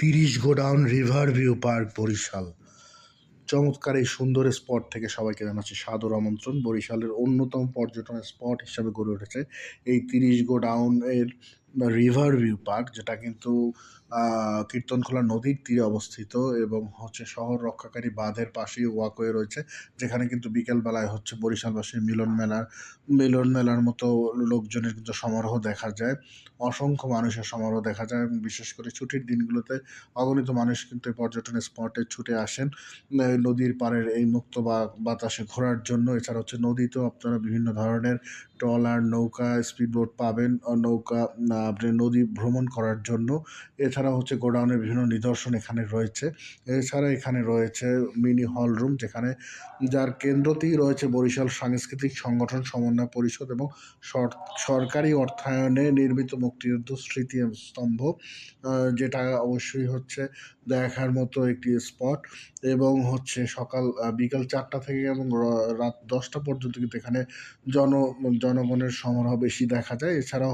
তিরিশ godown river view park, Barishal. চমৎকার এই সুন্দর স্পট থেকে সবাইকে জানাচ্ছি সাদর আমন্ত্রণ। বরিশালের অন্যতম পর্যটন স্পট হিসাবে গড়ে উঠেছে এই তিরিশ গোডাউন এর রিভার ভিউ পার্ক যেটা কিন্তু কীর্তনখোলা নদীর তীরে অবস্থিত এবং হচ্ছে শহর রক্ষাকারী বাঁধের পাশেই ওয়াকওয়ে রয়েছে, যেখানে কিন্তু বিকেলবেলায় হচ্ছে বরিশালবাসীর মিলন মেলার মিলন মেলার মতো লোকজনের কিন্তু সমারোহ দেখা যায়, অসংখ্য মানুষের সমারোহ দেখা যায় এবং বিশেষ করে ছুটির দিনগুলোতে অগণিত মানুষ কিন্তু পর্যটন স্পটে ছুটে আসেন নদীর পাড়ের এই মুক্ত বাতাসে ঘোরার জন্য। এছাড়া হচ্ছে নদীতেও আপনারা বিভিন্ন ধরনের ট্রলার, নৌকা স্পিডবোট পাবেন, নৌকা আপনি নদী ভ্রমণ করার জন্য। এছাড়া হচ্ছে গোডাউনের বিভিন্ন নিদর্শন এখানে রয়েছে। এছাড়া এখানে রয়েছে মিনি হল রুম যেখানে যার কেন্দ্রতেই রয়েছে বরিশাল সাংস্কৃতিক সংগঠন, সমন্বয় পরিষদ এবং সর- সরকারি অর্থায়নে নির্মিত মুক্তিযুদ্ধ স্মৃতি স্তম্ভ যেটা অবশ্যই হচ্ছে দেখার মতো একটি স্পট এবং হচ্ছে সকাল বিকাল চারটা থেকে এবং রাত দশটা পর্যন্ত কিন্তু এখানে জন জনগণের সমারোহ বেশি দেখা যায়। এছাড়াও